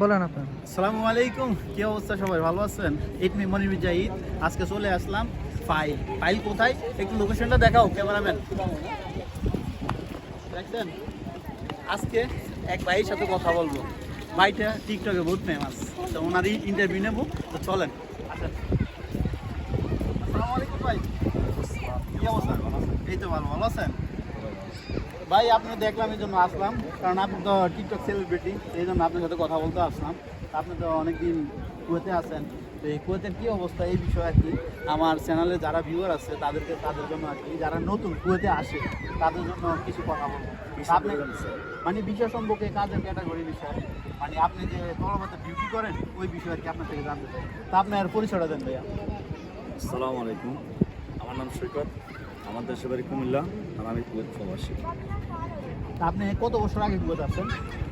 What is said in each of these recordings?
বলেন আপনার। আসসালামু আলাইকুম, কি অবস্থা সবাই, ভালো আছেন? এইট মি মনির জাহিদ আজকে চলে আসলাম ফাইল। ফাইল কোথায়? একটু লোকেশনটা দেখাও, ক্যামেরাম্যান। দেখছেন? আজকে এক ভাইয়ের সাথে কথা বলব। ভাইটা টিকটকে বহুত ফেমাস তো ওনারই ইন্টারভিউ নেব, তো চলেন। আসসালামু আলাইকুম ভাই। কি অবস্থা? এই তো ভালো ভালো আছেন? ভাই আপনি দেখলাম এই জন্য আসলাম। কারণ আপনি তো টিকটক সেলিব্রিটি এই জন্য আপনার সাথে কথা বলতে আসলাম। আপনি তো অনেকদিন কুয়েতে আছেন। তো এই কুয়েতের কী অবস্থা এই বিষয়ে আর কি আমার চ্যানেলে যারা ভিউয়ার আছে তাদেরকে তাদের জন্য আর কি যারা নতুন কুয়েতে আসে তাদের জন্য কিছু কথা বলব। আপনি মানে বিষয় সম্পর্কে কাজের ক্যাটাগরি বিষয়? মানে আপনি যে তলবাতে ডিউটি করেন ওই বিষয়ে আর কি আপনার থেকে জানতে চাই। তা আপনার পরিচয়টা দেন ভাইয়া। আসসালামু আলাইকুম। আমার নাম সৈকত। আমার দেশের বাড়ি কুমিল্লা আর আমি কুয়েত প্রবাসী। আপনি কত বছর আগে কুয়েতে আসেন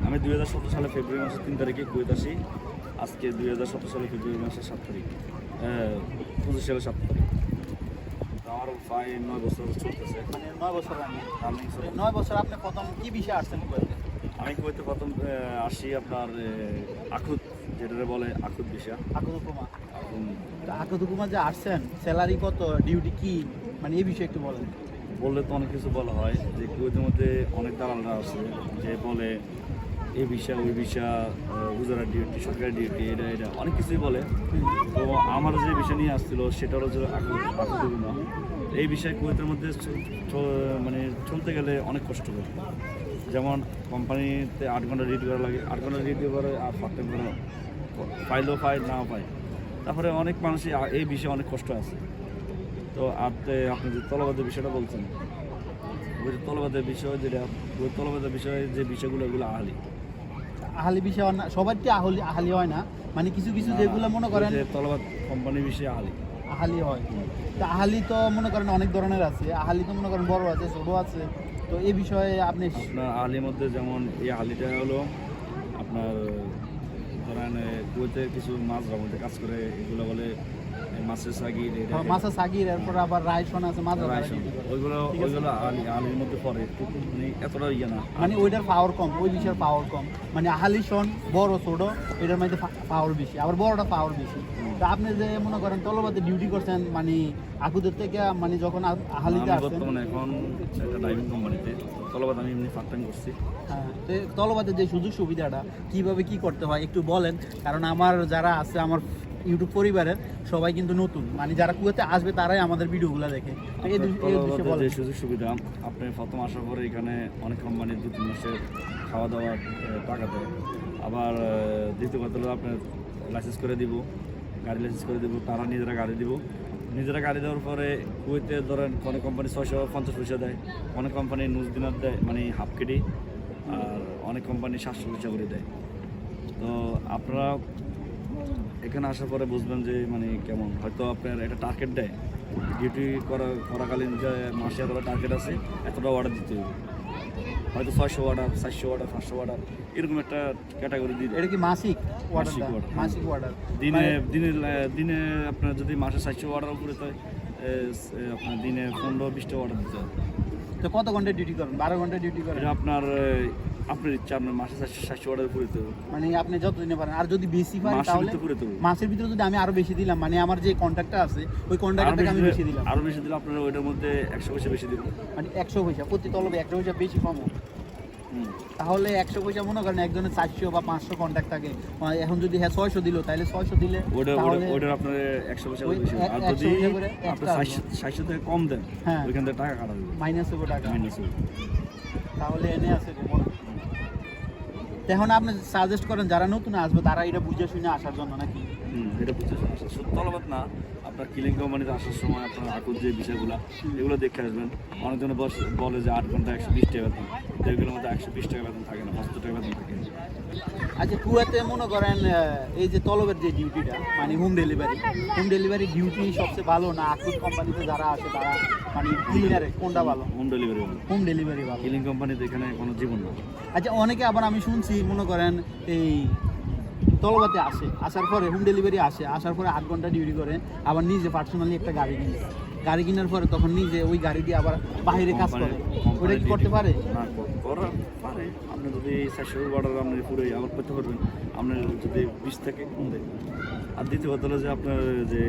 আমি দুই হাজার সতেরো সালে ফেব্রুয়ারি মাসের তিন তারিখে কুয়েত আসি। আজকে দুই হাজার সতেরো সালে ফেব্রুয়ারি মাসের সাত তারিখ পঁচিশ সালে সাত তারিখ। আমার প্রায় নয় বছর চলতেছে। মানে নয় বছর চলে। নয় বছর আপনি প্রথম কি বিষয়ে আসছেন কুয়েতে? আমি কুয়েতে প্রথম আসি আপনার আখুত যেটা বলে আখুত বিষয়। আকুদুকুমা আকুদুকুমা যে আসছেন স্যালারি কত ডিউটি কি? মানে এই বিষয়ে একটু বলেন। বললে তো অনেক কিছু বলা হয় যে কুয়েতের মধ্যে অনেক দালালরা আছে যে বলে এই বিষয় ওই বিষয় গুজরাট ডিউটি সরকারি ডিউটি এটা এটা অনেক কিছুই বলে। তো আমার যে বিষয় নিয়ে আসছিল সেটা হলো যে না এই বিষয়ে কুয়েতের মধ্যে মানে চলতে গেলে অনেক কষ্ট করে। যেমন কোম্পানিতে আট ঘণ্টা ডিউটি করা লাগে আট ঘণ্টা ডিউটি করে আর টাইম করে পাইলেও পায় নাও পায়। তারপরে অনেক মানুষই এই বিষয়ে অনেক কষ্ট আছে। তো আপনি আপনি যে তলবাদের বিষয়টা বলছেন ওই তলবাদের বিষয় যেটা ওই তলবাদের বিষয়ে যে বিষয়গুলো ওগুলো আহালি। আহালি বিষয় না সবার কি আহলি আহালি হয় না। মানে কিছু কিছু যেগুলো মনে করেন তলবাদ কোম্পানির বিষয়ে আহালি। আহালি হয়। তা আহালি তো মনে করেন অনেক ধরনের আছে। আহালি তো মনে করেন বড় আছে ছোট আছে। তো এই বিষয়ে আপনি আপনার আহালির মধ্যে যেমন এই আহালিটা হলো আপনার ধরেন কুয়েতে কিছু মাছ মধ্যে কাজ করে এগুলো বলে মাছের সাগির সাগির এরপর আবার আছে মাঝা রাইসন। ওইগুলো আছে। ওইগুলো আহালি আহালির মধ্যে পড়ে। মানে এতটা ইয়ে না। মানে ওইটার পাওয়ার কম ওই বিষয়ের পাওয়ার কম। মানে আহালি বড় ছোট এটার মধ্যে পাওয়ার বেশি। আবার বড়টা পাওয়ার বেশি। তা আপনি যে মনে করেন তলবাদে ডিউটি করছেন মানে আকুদের থেকে মানে যখন আহালিতে আসছেন বর্তমানে এখন একটা ড্রাইভিং কোম্পানিতে তলবাদ আমি এমনি পার্ট টাইম করছি। হ্যাঁ তো তলবাদের যে সুযোগ সুবিধাটা কীভাবে কি করতে হয় একটু বলেন। কারণ আমার যারা আছে আমার ইউটিউব পরিবারের সবাই কিন্তু নতুন। মানে যারা কুয়েতে আসবে তারাই আমাদের ভিডিওগুলো দেখে। এই সুযোগ সুবিধা আপনি প্রথম আসার পরে এখানে অনেক কোম্পানি দু তিন মাসের খাওয়া দাওয়ার টাকা দেয়। আবার দ্বিতীয় কথা হলো আপনার লাইসেন্স করে দিব গাড়ি লাইসেন্স করে দিব তারা নিজেরা গাড়ি দিব। নিজেরা গাড়ি দেওয়ার পরে কুয়েতে ধরেন অনেক কোম্পানি ছয়শো পঞ্চাশ পয়সা দেয় অনেক কোম্পানি নুজ দিনার দেয় মানে হাফ কেডি আর অনেক কোম্পানি সাতশো পয়সা করে দেয়। তো আপনারা এখানে আসার পরে বুঝবেন যে মানে কেমন? হয়তো আপনার একটা টার্গেট দেয়। ডিউটি করা করাকালীন যে মাসে এতটা টার্গেট আছে এতটা অর্ডার দিতে হবে। হয়তো ছয়শো অর্ডার চারশো অর্ডার পাঁচশো অর্ডার এরকম একটা ক্যাটাগরি দিয়ে এটা কি মাসিক মাসিক অর্ডার মাসিক অর্ডার দিনে দিনে দিনে আপনার যদি মাসে চারশো অর্ডার উপরে তো আপনার দিনে পনেরো বিশটা অর্ডার দিতে হবে। তো কত ঘণ্টা ডিউটি করেন? বারো ঘণ্টা ডিউটি করেন? আপনার আপনার ইচ্ছা আপনার মাসে চারশো অর্ডার দিতে হবে। মানে আপনি যত দিনে পারেন আর যদি বেশি পারেন তাহলে করে দেবো মাসের ভিতরে যদি আমি আরও বেশি দিলাম মানে আমার যে কন্ট্রাক্টটা আছে ওই কন্ট্রাক্টের আমি বেশি দিলাম। আরও বেশি দিলে আপনার ওইটার মধ্যে একশো পয়সা বেশি দিব মানে একশো পয়সা প্রতি তলবে একশো পয়সা বেশি কম হুম। তাহলে একশো পয়সা মনে করেন একজনের চারশো বা পাঁচশো কন্ট্যাক্ট থাকে। এখন যদি হ্যাঁ ছয়শো দিল তাহলে ছয়শো দিলে ওটা ওটার আপনার একশো পয়সা আর যদি করে সাতশো থেকে কম দেন হ্যাঁ। ওইখান থেকে টাকা কাটা মাইনাস হব টাকা। মাইনাস তাহলে এনে আছে। এখন আপনি সাজেস্ট করেন যারা নতুন আসবে, তারা এটা বুঝে শুনে আসার জন্য নাকি? এটা বুঝে শুনে তলবাদ না। আপনার কিলিং কোম্পানিতে আসার সময় আপনার আকুর যে বিষয়গুলো এগুলো দেখে আসবেন। অনেকজনে বস বলে যে আট ঘণ্টা একশো বিশ টাকা বেতন। তো এগুলোর মধ্যে একশো বিশ টাকা বেতন থাকে না পাঁচশো টাকা বেতন থাকে। আচ্ছা কুয়াতে মনে করেন এই যে তলবের যে ডিউটিটা মানে home delivery home delivery duty সবচেয়ে ভালো না আকুর কোম্পানিতে যারা আছে তারা মানে ক্লিনারে কোনটা ভালো? হোম ডেলিভারি হবে হোম ডেলিভারি ভালো। কিলিং কোম্পানিতে এখানে কোনো জীবন না আচ্ছা অনেকে আবার আমি শুনছি মনে করেন এই তলবাতে আসে আসার পরে হোম ডেলিভারি আসে আসার পরে আট ঘণ্টা ডিউটি করে আবার নিজে পার্সোনালি একটা গাড়ি কিনে। গাড়ি কেনার পরে তখন নিজে ওই গাড়ি দিয়ে আবার বাইরে কাজ করে। ওটা কি করতে পারে? পারে। আপনি যদি চারশো অর্ডার আপনি পুরো আবার করতে পারবেন আপনার যদি বিশ থেকে কম দেয় আর দ্বিতীয় কথা হলো যে আপনার যে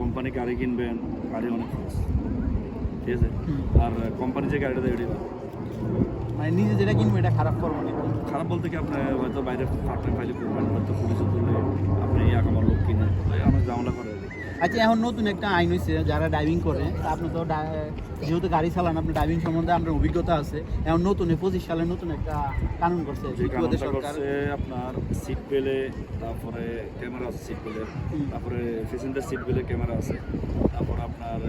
কোম্পানি গাড়ি কিনবেন গাড়ি অনেক খরচ। ঠিক আছে? আর কোম্পানি যে গাড়িটা দেয় মানে নিজে যেটা কিনবো এটা খারাপ করব না। খারাপ বলতে কি আপনি হয়তো বাইরে টাইম ফাইলে করবেন হয়তো পুলিশে তুললে আপনি এক আমার লোক কিনে অনেক ঝামেলা করে আচ্ছা এখন নতুন একটা আইন হয়েছে যারা ড্রাইভিং করে আপনি তো যেহেতু গাড়ি চালান আপনার ড্রাইভিং সম্বন্ধে আপনার অভিজ্ঞতা আছে। এখন নতুন পঁচিশ সালে নতুন একটা কানুন করছে আপনার সিট বেলে তারপরে ক্যামেরা আছে সিট বেলে হুম। তারপরে প্যাসেঞ্জার সিট বেলে ক্যামেরা আছে তারপর আপনার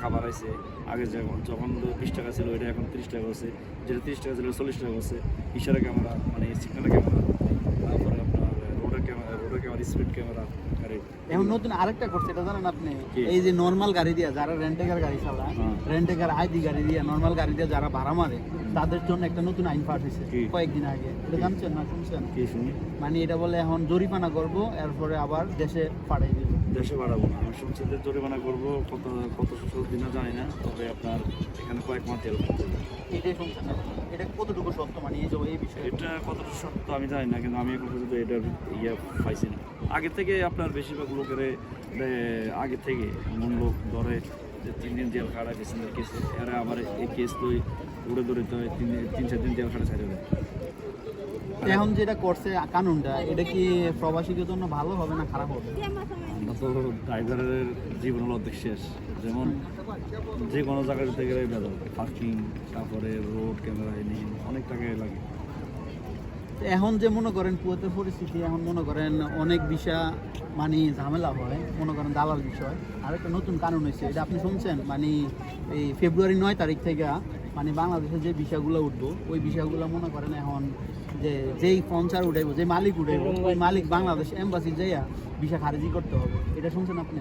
টাকা বাড়াইছে আগে যখন যখন বিশ টাকা ছিল এটা এখন তিরিশ টাকা হচ্ছে যেটা তিরিশ টাকা ছিল চল্লিশ টাকা হচ্ছে ইশারা ক্যামেরা মানে সিগন্যাল ক্যামেরা তারপরে আপনার রোডের ক্যামেরা রোডের ক্যামেরা স্পিড ক্যামেরা এখন নতুন আরেকটা করছে এটা জানেন আপনি? এই যে নর্মাল গাড়ি দিয়ে যারা রেন্টেকার গাড়ি চালায়। রেন্টেকার আইডি গাড়ি দিয়ে নর্মাল গাড়ি দিয়ে যারা ভাড়া মারে তাদের জন্য একটা নতুন আইন পাস হয়েছে কয়েকদিন আগে। এটা জানছেন না শুনছেন? কি শুনি? মানে এটা বলে এখন জরিমানা করব এরপরে আবার দেশে পাঠাই দিবে। দেশে বাড়াবো না। আমি শুনছি যে জরিমানা করব কত কত দিনও জানি না তবে আপনার এখানে কয়েক মাস তেল করতে এটাই শুনছেন এটা কতটুকু সত্য মানে এই যে এই বিষয়ে এটা কতটা সত্য আমি জানি না কিন্তু আমি এখন পর্যন্ত এটার ইয়ে পাইছি না। আগে থেকে আপনার বেশিরভাগ লোকের আগে থেকে এমন লোক ধরে যে তিন দিন জেল খাড়া পেছনের কেসে। এরা আবার এই কেস লই উড়ে দৌড়িতে হয় তিন দিন- তিন চার দিন জেল খাড়া ছাড়ে দেয়। এখন যেটা করছে কানুনটা এটা কি প্রবাসীদের জন্য ভালো হবে না খারাপ হবে? তো ড্রাইভারের অর্ধেক শেষ। যেমন যে কোনো জায়গায় যেতে গেলে বেদল পার্কিং তারপরে রোড ক্যামেরা এনে অনেক লাগে। এখন যে মনে করেন কুয়েতের পরিস্থিতি, এখন মনে করেন অনেক বিষয় মানে ঝামেলা হয়, মনে করেন দালাল বিষয়। আর একটা নতুন কানুন হয়েছে, এটা আপনি শুনছেন? মানে এই ফেব্রুয়ারি নয় তারিখ থেকে মানে বাংলাদেশে যে বিষয়গুলো উঠবো, ওই বিষয়গুলো মনে করেন এখন যে যেই পঞ্চার উঠাইব, যে মালিক উঠাইব, ওই মালিক বাংলাদেশ এম্বাসি যাইয়া বিষয় খারিজি করতে হবে। এটা শুনছেন আপনি?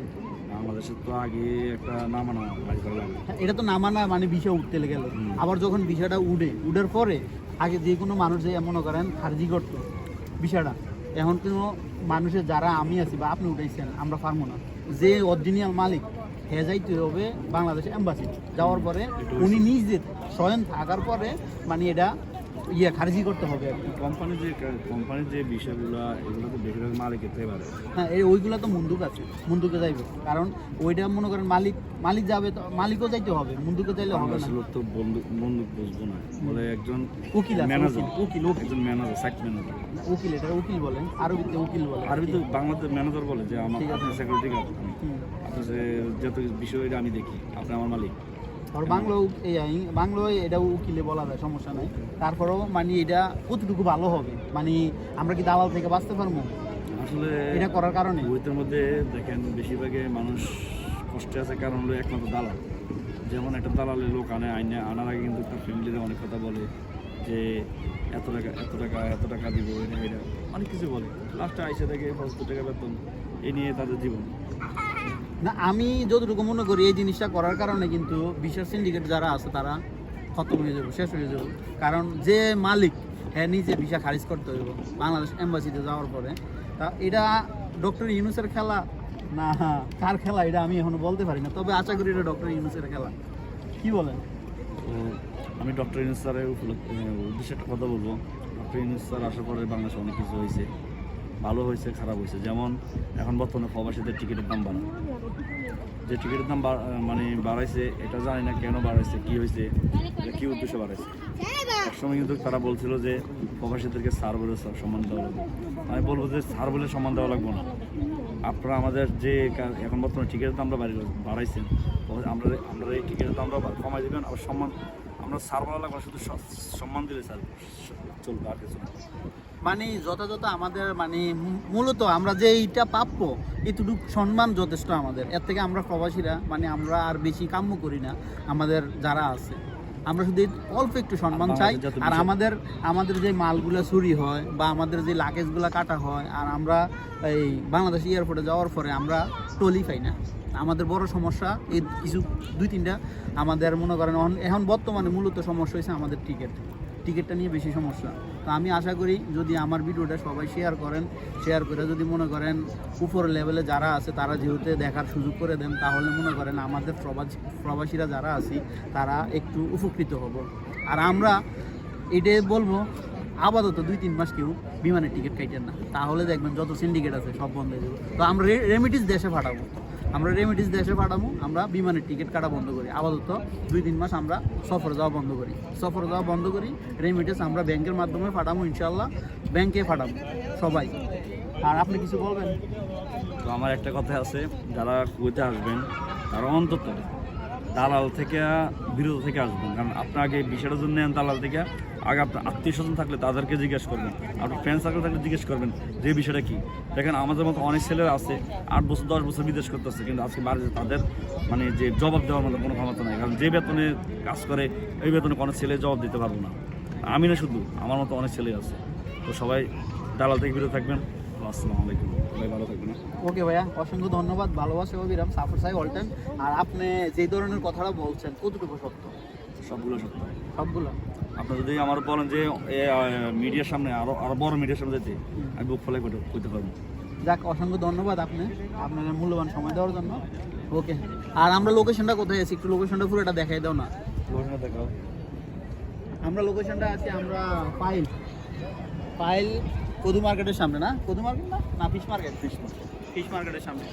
বাংলাদেশের তো আগে একটা নামানো হ্যাঁ, এটা তো নামানা মানে বিষয় উঠতে গেল। আবার যখন বিষয়টা উঠে উঠার পরে আগে যে কোনো মানুষ যে মনে করেন খারিজি করতো বিষয়টা এখন কোনো মানুষের যারা আমি আছি বা আপনি উঠাইছেন আমরা পারব না। যে অরিজিনাল মালিক হে যাইতে হবে বাংলাদেশ এম্বাসি যাওয়ার পরে উনি নিজে স্বয়ং থাকার পরে মানে এটা ইয়ে খারিজি করতে হবে কোম্পানির যে কোম্পানির যে বিষয়গুলো এগুলো তো বেশিরভাগ মালিক এতে পারে। হ্যাঁ এই ওইগুলো তো মুন্ডুক আছে মুন্ডুকে যাইবে। কারণ ওইটা মনে করেন মালিক মালিক যাবে তো মালিকও যাইতে হবে মুন্ডুকে যাইলে হবে না। লোক তো বন্ধু বন্ধু বুঝব না। বলে একজন উকিল ম্যানেজার উকিল, উকিল একজন ম্যানেজার সাইট ম্যানেজার উকিল এটা উকিল বলেন আরবিতে উকিল বলে আরবি তো বাংলাতে ম্যানেজার বলে যে আমার সিকিউরিটি গার্ড হুম। যে যত বিষয় আমি দেখি আপনি আমার মালিক। আর বাংলা এই বাংলায় এটা উকিলে বলা যায় সমস্যা নাই। তারপরেও মানে এটা কতটুকু ভালো হবে? মানে আমরা কি দালাল থেকে বাঁচতে পারব? আসলে এটা করার কারণে। বইতের মধ্যে দেখেন বেশিরভাগে মানুষ কষ্টে আছে কারণ হলো একমাত্র দালাল। যেমন একটা দালালের লোক আনে আইনে আনার আগে কিন্তু তার ফ্যামিলিতে অনেক কথা বলে যে এত টাকা এত টাকা এত টাকা দিব এটা এটা অনেক কিছু বলে। লাস্টে আইসে থেকে পাঁচশো টাকা বেতন এই নিয়ে তাদের জীবন। না, আমি যতটুকু মনে করি এই জিনিসটা করার কারণে কিন্তু বিশেষ সিন্ডিকেট যারা আছে তারা খতম হয়ে যাবে, শেষ হয়ে যাবে। কারণ যে মালিক হ্যাঁ নিজে ভিসা খারিজ করতে হইব, বাংলাদেশ এম্বাসিতে যাওয়ার পরে। তা এটা ডক্টর ইউনুসের খেলা? না, কার খেলা? এটা আমি এখনও বলতে পারি না। তবে আশা করি এটা ডক্টর ইউনুসের খেলা। কি বলেন? আমি ডক্টর ইউনুস স্যারের উদ্দেশ্যে একটা কথা বলব। ডক্টর ইউনুস স্যার আসার পরে বাংলাদেশে অনেক কিছু হয়েছে। ভালো হয়েছে, খারাপ হয়েছে। যেমন এখন বর্তমানে প্রবাসীদের টিকিটের দাম বাড়া। যে টিকিটের দাম মানে বাড়াইছে, এটা জানি না কেন বাড়াইছে, কি হয়েছে কি উদ্দেশ্যে বাড়াইছে? একসময় কিন্তু তারা বলছিল যে প্রবাসীদেরকে স্যার বলে সম্মান দেওয়া লাগবে। আমি বলব যে স্যার বলে সম্মান দেওয়া লাগবে না। আপনারা আমাদের যে এখন বর্তমানে টিকিটের দামটা বাড়ি বাড়াইছেন আমরা আমরা এই টিকিটের দামটা কমাই দেবেন, আবার সম্মান আমরা শুধু সম্মান দিলে স্যার। চলবে, আর কিছু মানে যথাযথ আমাদের মানে মূলত আমরা যে এইটা প্রাপ্য এতটুকু সম্মান যথেষ্ট আমাদের। এর থেকে আমরা প্রবাসীরা মানে আমরা আর বেশি কাম্য করি না, আমাদের যারা আছে। আমরা শুধু অল্প একটু সম্মান চাই। আর আমাদের আমাদের যে মালগুলো চুরি হয় বা আমাদের যে লাগেজগুলো কাটা হয় আর আমরা এই বাংলাদেশ এয়ারপোর্টে যাওয়ার পরে আমরা টলি পাই না। আমাদের বড় সমস্যা এই কিছু দুই তিনটা। আমাদের মনে করেন এখন- এখন বর্তমানে মূলত সমস্যা হয়েছে আমাদের টিকিট টিকিটটা নিয়ে বেশি সমস্যা। তো আমি আশা করি যদি আমার ভিডিওটা সবাই শেয়ার করেন শেয়ার করে যদি মনে করেন উপর লেভেলে যারা আছে, তারা যেহেতু দেখার সুযোগ করে দেন, তাহলে মনে করেন আমাদের প্রবাসী, প্রবাসীরা যারা আছি, তারা একটু উপকৃত হব। আর আমরা এটাই বলব, আপাতত দুই তিন মাস কেউ বিমানের টিকিট কাটেন না। তাহলে দেখবেন যত সিন্ডিকেট আছে সব বন্ধ হয়ে যাবে। তো আমরা রেমিডিস দেশে পাঠাবো। আমরা রেমিডিস দেশে পাঠাবো আমরা বিমানের টিকিট কাটা বন্ধ করি। আপাতত দুই তিন মাস আমরা সফর যাওয়া বন্ধ করি। সফর যাওয়া বন্ধ করি রেমিডিস আমরা ব্যাংকের মাধ্যমে পাঠাবো ইনশাল্লাহ ব্যাংকে পাঠাবো সবাই। আর আপনি কিছু বলবেন? তো আমার একটা কথা আছে, যারা কুয়েতে আসবেন, তারা অন্তত দালাল থেকে বিরত থেকে আসবেন। কারণ আপনার আগে বিষয়টার জন্য দালাল থেকে আগে আপনার আত্মীয় স্বজন থাকলে তাদেরকে জিজ্ঞেস করবেন। আপনার ফ্রেন্ড সার্কেল থাকলে জিজ্ঞেস করবেন যে বিষয়টা কি। দেখেন আমাদের মতো অনেক ছেলেরা আছে আট বছর দশ বছর বিদেশ করতেছে কিন্তু আজকে বাড়িতে তাদের মানে যে জবাব দেওয়ার মতো কোনো ক্ষমতা নেই। কারণ যে বেতনে কাজ করে ওই বেতনে কোনো ছেলে জবাব দিতে পারব না। আমি না শুধু আমার মতো অনেক ছেলে আছে। তো সবাই দালাল থেকে বিরত থাকবেন। আসসালামু আলাইকুম। সবাই ভালো থাকবেন। ওকে ভাইয়া অসংখ্য ধন্যবাদ। ভালোবাসা অবিরাম সাফর সাই অলটেন। আর আপনি যে ধরনের কথাটা বলছেন কতটুকু সত্য? সবগুলো সত্য। সবগুলো? আপনি যদি আমার বলেন যে মিডিয়ার সামনে আরও আরও বড় মিডিয়ার সামনে যেতে আমি বুক ফলাই করতে করতে পারব। যাক অসংখ্য ধন্যবাদ আপনি। আপনার মূল্যবান সময় দেওয়ার জন্য। ওকে। আর আমরা লোকেশনটা কোথায় আছি? একটু লোকেশনটা পুরোটা দেখাই দাও না। লোকেশনটা দেখাও। আমরা লোকেশনটা আছি আমরা পাইল। পাইল কদু মার্কেটের সামনে না? কদু মার্কেট না? না fish market fish market fish মার্কেটের সামনে।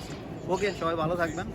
ওকে সবাই ভালো থাকবেন।